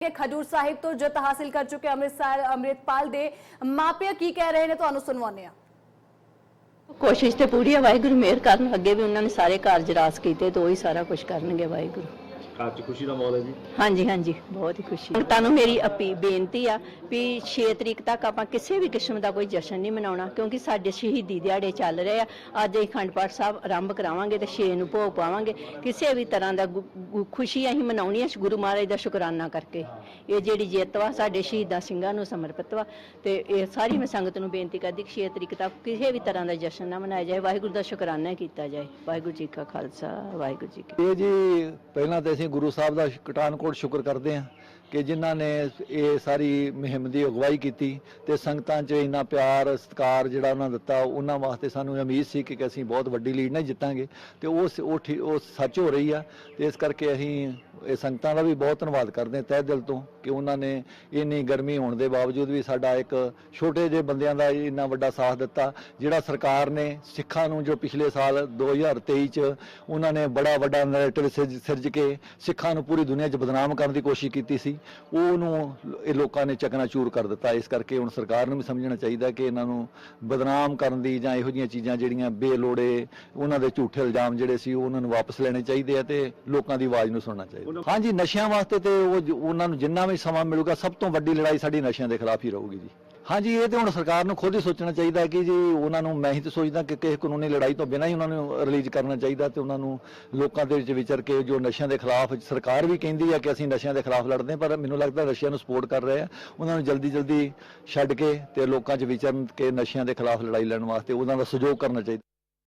ਕਿ ਖਡੂਰ ਸਾਹਿਬ ਤੋਂ ਜਿੱਤ ਹਾਸਿਲ ਕਰ ਚੁੱਕੇ ਅੰਮ੍ਰਿਤਸਰ, ਅੰਮ੍ਰਿਤਪਾਲ ਦੇ ਮਾਪਿਆਂ ਕੀ ਕਹਿ ਰਹੇ ਨੇ? ਤੁਹਾਨੂੰ ਸੁਣਵਾਉਂਦੇ ਆ ਕੋਸ਼ਿਸ਼ ਤੇ ਪੂਰੀ ਹੈ, ਵਾਹਿਗੁਰੂ, ਮਿਹਰ ਕਰਨ। ਅੱਗੇ ਵੀ ਉਹਨਾਂ ਨੇ ਸਾਰੇ ਕਾਰਜ ਰਾਸ ਕੀਤੇ ਤੇ ਉਹੀ ਸਾਰਾ ਕੁਝ ਕਰਨਗੇ, ਵਾਹਿਗੁਰੂ। ਘਰ 'ਚ ਖੁਸ਼ੀ ਦਾ ਮਾਹੌਲ ਹੈ ਜੀ? ਹਾਂਜੀ ਹਾਂਜੀ ਬਹੁਤ ਹੀ ਖੁਸ਼ੀ। ਸੰਗਤਾਂ ਨੂੰ ਮੇਰੀ ਅਪੀ ਬੇਨਤੀ ਆ ਵੀ 6 ਤਰੀਕ ਤੱਕ ਆਪਾਂ ਕਿਸੇ ਵੀ ਕਿਸਮ ਦਾ ਕੋਈ ਜਸ਼ਨ ਨਹੀਂ ਮਨਾਉਣਾ ਕਿਉਂਕਿ ਸਾਡੇ ਸ਼ਹੀਦੀ ਦਿਹਾੜੇ ਚੱਲ ਰਹੇ ਆ। ਅੱਜ ਅਸੀਂ ਅਖੰਡ ਪਾਠ ਸਾਹਿਬ ਆਰੰਭ ਕਰਾਵਾਂਗੇ ਤੇ 6 ਨੂੰ ਭੋਗ ਪਾਵਾਂਗੇ। ਕਿਸੇ ਵੀ ਤਰ੍ਹਾਂ ਦਾ ਗੁ- ਗੁ- ਖੁਸ਼ੀ ਅਸੀਂ ਮਨਾਉਣੀ ਹੈ ਗੁਰੂ ਮਹਾਰਾਜ ਦਾ ਸ਼ੁਕਰਾਨਾ ਕਰਕੇ। ਇਹ ਜਿਹੜੀ ਜਿੱਤ ਵਾ ਸਾਡੇ ਸ਼ਹੀਦਾਂ ਸਿੰਘਾਂ ਨੂੰ ਸਮਰਪਿਤ ਵਾ। ਤੇ ਇਹ ਸਾਰੀ ਮੈਂ ਸੰਗਤ ਨੂੰ ਬੇਨਤੀ ਕਰਦੀ ਕਿ 6 ਤਰੀਕ ਤੱਕ ਕਿਸੇ ਵੀ ਤਰ੍ਹਾਂ ਦਾ ਜਸ਼ਨ ਨਾ ਮਨਾਇਆ ਜਾਏ। ਵਾਹਿਗੁਰੂ ਦਾ ਸ਼ੁਕਰਾਨਾ ਕੀਤਾ ਜਾਏ। ਵਾਹਿਗੁਰੂ ਜੀ ਕਾ ਖਾਲਸਾ ਵਾਹਿਗੁਰੂ ਜੀ ਕੀ ਇਹ ਜੀ ਪਹਿਲਾਂ ਤਾਂ ਅਸੀਂ ਅਸੀਂ ਗੁਰੂ ਸਾਹਿਬ ਦਾ ਕਟਾਨਕੋਟ ਸ਼ੁਕਰ ਕਰਦੇ ਹਾਂ ਕਿ ਜਿਨ੍ਹਾਂ ਨੇ ਇਹ ਸਾਰੀ ਮੁਹਿੰਮ ਦੀ ਅਗਵਾਈ ਕੀਤੀ ਤੇ ਸੰਗਤਾਂ 'ਚ ਇੰਨਾ ਪਿਆਰ, ਸਤਿਕਾਰ ਜਿਹੜਾ ਉਹਨਾਂ ਦਿੱਤਾ, ਉਹਨਾਂ ਵਾਸਤੇ ਸਾਨੂੰ ਉਮੀਦ ਸੀ ਕਿ ਅਸੀਂ ਬਹੁਤ ਵੱਡੀ ਲੀਡ ਨਾਲ ਜਿੱਤਾਂਗੇ ਤੇ ਉਹ ਸ- ਉਹ ਠੀ- ਉਹ ਸੱਚ ਹੋ ਰਹੀ ਆ ਤੇ ਇਸ ਕਰਕੇ ਅਸੀਂ ਇਹ ਸੰਗਤਾਂ ਦਾ ਵੀ ਬਹੁਤ ਧੰਨਵਾਦ ਕਰਦੇ ਹਾਂ ਤਹਿ ਦਿਲ ਤੋਂ ਕਿ ਉਹਨਾਂ ਨੇ ਇੰਨੀ ਗਰਮੀ ਹੋਣ ਦੇ ਬਾਵਜੂਦ ਵੀ ਸਾਡਾ ਇੱਕ ਛੋਟੇ ਜਿਹੇ ਬੰਦਿਆਂ ਦਾ ਇੰਨਾ ਵੱਡਾ ਸਾਥ ਦਿੱਤਾ, ਜਿਹੜਾ ਸਰਕਾਰ ਨੇ ਸਿੱਖਾਂ ਨੂੰ ਜੋ ਪਿਛਲੇ ਸਾਲ 2023 ਚ ਉਹਨਾਂ ਨੇ ਬੜਾ ਵੱਡਾ ਨੈਰੇਟਿਵ ਸਿਰਜ ਕੇ ਸਿੱਖਾਂ ਨੂੰ ਪੂਰੀ ਦੁਨੀਆ 'ਚ ਬਦਨਾਮ ਕਰਨ ਦੀ ਕੋਸ਼ਿਸ਼ ਕੀਤੀ ਸੀ, ਉਹਨੂੰ ਇਹ ਲੋਕਾਂ ਨੇ ਚਕਨਾਚੂਰ ਕਰ ਦਿੱਤਾ। ਇਸ ਕਰਕੇ ਹੁਣ ਸਰਕਾਰ ਨੂੰ ਵੀ ਸਮਝਣਾ ਚਾਹੀਦਾ ਕਿ ਇਹਨਾਂ ਨੂੰ ਬਦਨਾਮ ਕਰਨ ਦੀ ਜਾਂ ਇਹੋ ਜਿਹੀਆਂ ਚੀਜ਼ਾਂ ਜਿਹੜੀਆਂ ਬੇਲੋੜੇ, ਉਹਨਾਂ ਦੇ ਝੂਠੇ ਇਲਜ਼ਾਮ ਜਿਹੜੇ ਸੀ, ਉਹ ਉਹਨਾਂ ਨੂੰ ਵਾਪਸ ਲੈਣੇ ਚਾਹੀਦੇ ਆ ਤੇ ਲੋਕਾਂ ਦੀ ਆਵਾਜ਼ ਨੂੰ ਸੁਣਨਾ ਚਾਹੀਦਾ। ਹਾਂਜੀ, ਨਸ਼ਿਆਂ ਵਾਸਤੇ ਤੇ ਉਹ ਉਹਨਾਂ ਨੂੰ ਜਿੰਨਾ ਵੀ ਸਮਾਂ ਮਿਲੂਗਾ, ਸਭ ਤੋਂ ਵੱਡੀ ਲੜਾਈ ਸਾਡੀ ਨਸ਼ਿਆਂ ਦੇ ਖਿਲਾਫ ਹੀ ਰਹੂਗੀ ਜੀ। ਹਾਂਜੀ, ਇਹ ਤੇ ਹੁਣ ਸਰਕਾਰ ਨੂੰ ਖੁਦ ਹੀ ਸੋਚਣਾ ਚਾਹੀਦਾ ਕਿ ਜੀ ਉਹਨਾਂ ਨੂੰ, ਮੈਂ ਹੀ ਤੇ ਸੋਚਦਾ ਕਿ ਕਿਸੇ ਕਾਨੂੰਨੀ ਲੜਾਈ ਤੋਂ ਬਿਨਾਂ ਹੀ ਉਹਨਾਂ ਨੂੰ ਰਿਲੀਜ਼ ਕਰਨਾ ਚਾਹੀਦਾ ਤੇ ਉਹਨਾਂ ਨੂੰ ਲੋਕਾਂ ਦੇ ਵਿੱਚ ਵਿਚਰ ਕੇ ਜੋ ਨਸ਼ਿਆਂ ਦੇ ਖਿਲਾਫ ਸਰਕਾਰ ਵੀ ਕਹਿੰਦੀ ਹੈ ਕਿ ਅਸੀਂ ਨਸ਼ਿਆਂ ਦੇ ਖਿਲਾਫ ਲੜਦੇ ਪਰ ਮੈਨੂੰ ਲੱਗਦਾ ਨਸ਼ਿਆਂ ਨੂੰ ਸਪੋਰਟ ਕਰ ਰਹੇ ਆ। ਉਹਨਾਂ ਨੂੰ ਜਲਦੀ ਜਲਦੀ ਛੱਡ ਕੇ ਤੇ ਲੋਕਾਂ 'ਚ ਵਿਚਰਨ ਕੇ ਨਸ਼ਿਆਂ ਦੇ ਖਿਲਾਫ ਲੜਾਈ ਲੜਨ ਵਾਸਤੇ ਉਹਨਾਂ ਦਾ ਸਹਿਯੋਗ ਕਰਨਾ ਚਾਹੀਦਾ।